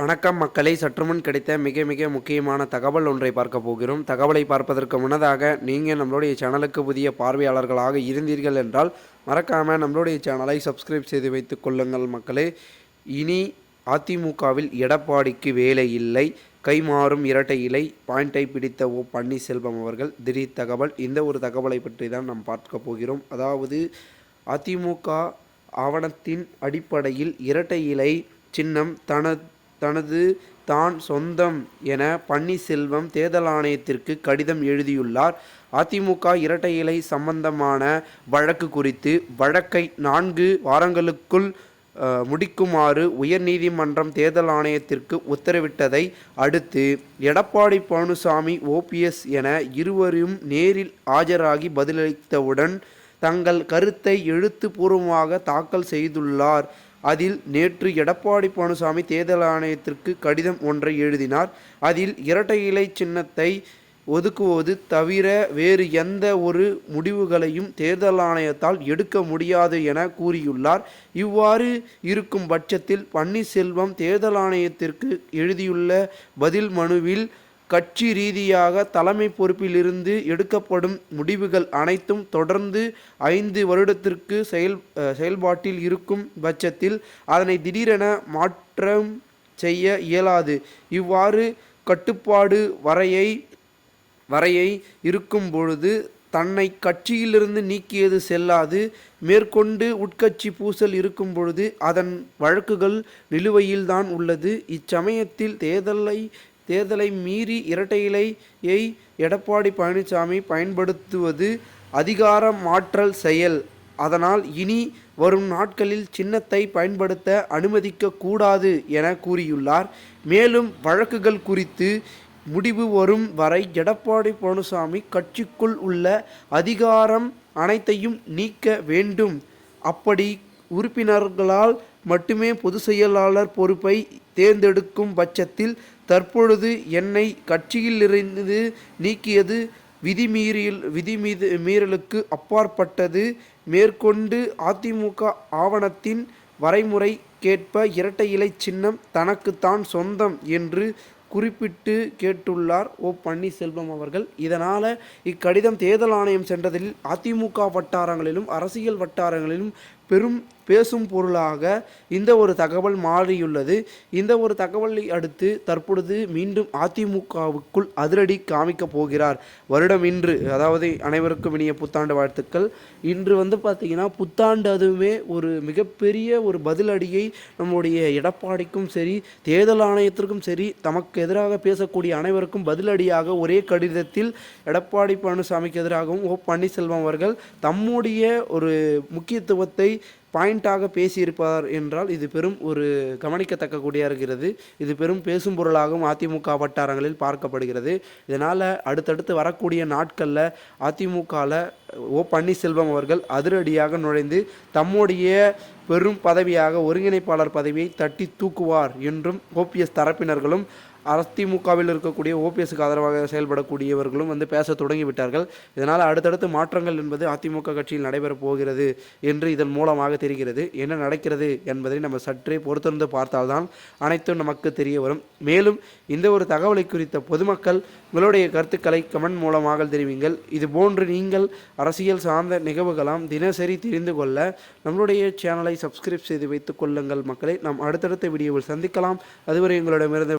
வணக்கம் மக்களை. சற்றுமுன் கிடைத்த மிக மிக முக்கியமான தகவல் ஒன்றை பார்க்க போகிறோம். தகவலை பார்ப்பதற்கு முன்னதாக நீங்கள் நம்மளுடைய சேனலுக்கு புதிய பார்வையாளர்களாக இருந்தீர்கள் என்றால் மறக்காமல் நம்மளுடைய சேனலை சப்ஸ்கிரைப் செய்து வைத்துக் கொள்ளுங்கள் மக்களே. இனி அதிமுகவில் எடப்பாடிக்கு வேலை இல்லை. கைமாறும் இரட்டை இலை. பாயிண்டை பிடித்த ஓ பன்னீர்செல்வம் அவர்கள் திடீர் தகவல். இந்த ஒரு தகவலை பற்றி தான் நாம் பார்க்க போகிறோம். அதாவது அதிமுக ஆவணத்தின் அடிப்படையில் இரட்டை இலை சின்னம் தன தனது தான் சொந்தம் என பன்னீர்செல்வம் தேர்தல் ஆணையத்திற்கு கடிதம் எழுதியுள்ளார். அதிமுக இரட்டை இலை சம்பந்தமான வழக்கு குறித்து வழக்கை நான்கு வாரங்களுக்குள் முடிக்குமாறு உயர்நீதிமன்றம் தேர்தல் ஆணையத்திற்கு உத்தரவிட்டதை அடுத்து எடப்பாடி பழனிசாமி ஓபிஎஸ் என இருவரும் நேரில் ஆஜராகி பதிலளித்தவுடன் தங்கள் கருத்தை எழுத்துப்பூர்வமாக தாக்கல் செய்துள்ளார். அதில் நேற்று எடப்பாடி பழனிசாமி தேர்தல் ஆணையத்திற்கு கடிதம் ஒன்றை எழுதினார். அதில் இரட்டை இலை சின்னத்தை ஒதுக்குவது தவிர வேறு எந்த ஒரு முடிவுகளையும் தேர்தல் ஆணையத்தால் எடுக்க முடியாது என கூறியுள்ளார். இவ்வாறு இருக்கும் பட்சத்தில் பன்னீர்செல்வம் தேர்தல் ஆணையத்திற்கு எழுதியுள்ள பதில் மனுவில் கட்சி ரீதியாக தலைமை பொறுப்பிலிருந்து எடுக்கப்படும் முடிவுகள் அனைத்தும் தொடர்ந்து ஐந்து வருடத்திற்கு செயல் செயல்பாட்டில் இருக்கும் பட்சத்தில் அதனை திடீரென மாற்றம் செய்ய இயலாது. இவ்வாறு கட்டுப்பாடு வரையை வரையை இருக்கும் பொழுது தன்னை கட்சியிலிருந்து நீக்கியது செல்லாது. மேற்கொண்டு உட்கட்சி பூசல் இருக்கும் பொழுது அதன் வழக்குகள் நிலுவையில்தான் உள்ளது. இச்சமயத்தில் தேர்தலை தேர்தலை மீறி இரட்டை இலையை எடப்பாடி பழனிசாமி பயன்படுத்துவது அதிகார மாற்றல் செயல். அதனால் இனி வரும் நாட்களில் சின்னத்தை பயன்படுத்த அனுமதிக்க கூடாது என கூறியுள்ளார். மேலும் வழக்குகள் குறித்து முடிவு வரும் வரை எடப்பாடி பழனிசாமி கட்சிக்குள் உள்ள அதிகாரம் அனைத்தையும் நீக்க வேண்டும். அப்படி உறுப்பினர்களால் மட்டுமே பொதுச் செயலாளர் பொறுப்பை தேர்ந்தெடுக்கும் பட்சத்தில் தற்பொழுது என்னை கட்சியிலிருந்து நீக்கியது விதிமீறியல் விதி மீது மீறலுக்கு அப்பாற்பட்டது. மேற்கொண்டு அதிமுக ஆவணத்தின் வரைமுறை கேட்ப இரட்டை இலை சின்னம் தனக்குத்தான் சொந்தம் என்று குறிப்பிட்டு கேட்டுள்ளார் ஓ பன்னீர்செல்வம் அவர்கள். இதனால் இக்கடிதம் தேர்தல் ஆணையம் சென்றதில் அதிமுக வட்டாரங்களிலும் அரசியல் வட்டாரங்களிலும் பெரும் பேசும் பொருளாக இந்த ஒரு தகவல் மாறியுள்ளது. இந்த ஒரு தகவலை அடுத்து தற்பொழுது மீண்டும் அதிமுகவுக்குள் அதிரடி காமிக்க போகிறார். வருடம் இன்று அதாவது அனைவருக்கும் இனிய புத்தாண்டு வாழ்த்துக்கள். இன்று வந்து பார்த்திங்கன்னா புத்தாண்டு அதுவுமே ஒரு மிகப்பெரிய ஒரு பதிலடியை நம்முடைய எடப்பாடிக்கும் சரி தேர்தல் ஆணையத்திற்கும் சரி தமக்கு எதிராக பேசக்கூடிய அனைவருக்கும் பதிலடியாக ஒரே கடிதத்தில் எடப்பாடி பழனிசாமிக்கு எதிராகவும் ஓ பன்னீர்செல்வம் அவர்கள் தம்முடைய ஒரு முக்கியத்துவத்தை பாயிண்டாக பேசியிருப்பார் என்றால் இது பெரும் ஒரு கவனிக்கத்தக்க இருக்கிறது இது பெரும் பேசும் பொருளாகவும் அதிமுக வட்டாரங்களில் பார்க்கப்படுகிறது. இதனால் அடுத்தடுத்து வரக்கூடிய நாட்களில் அதிமுகவில் ஓ பன்னீர்செல்வம் அவர்கள் அதிரடியாக நுழைந்து தம்முடைய பெரும் பதவியாக ஒருங்கிணைப்பாளர் பதவியை தட்டி தூக்குவார் என்றும் ஓபிஎஸ் தரப்பினர்களும் அதிமுகவில் இருக்கக்கூடிய ஓபிஎஸ்க்கு ஆதரவாக செயல்படக்கூடியவர்களும் வந்து பேச தொடங்கிவிட்டார்கள். இதனால் அடுத்தடுத்து மாற்றங்கள் என்பது அதிமுக கட்சியில் நடைபெறப் போகிறது என்று இதன் மூலமாக தெரிகிறது. என்ன நடக்கிறது என்பதை நம்ம சற்றே பொறுத்திருந்து பார்த்தால்தான் அனைத்தும் நமக்கு தெரிய வரும். மேலும் இந்த ஒரு தகவலை குறித்த பொதுமக்கள் உங்களுடைய கருத்துக்களை கமெண்ட் மூலமாக தெரிவிங்கள். இது போன்று நீங்கள் அரசியல் சார்ந்த நிகழ்வுகளாம் தினசரி தெரிந்து கொள்ள நம்மளுடைய சேனலை சப்ஸ்கிரைப் செய்து வைத்துக் கொள்ளுங்கள். மக்களை நாம் அடுத்தடுத்த வீடியோவில் சந்திக்கலாம். அதுவரை எங்களிடமிருந்து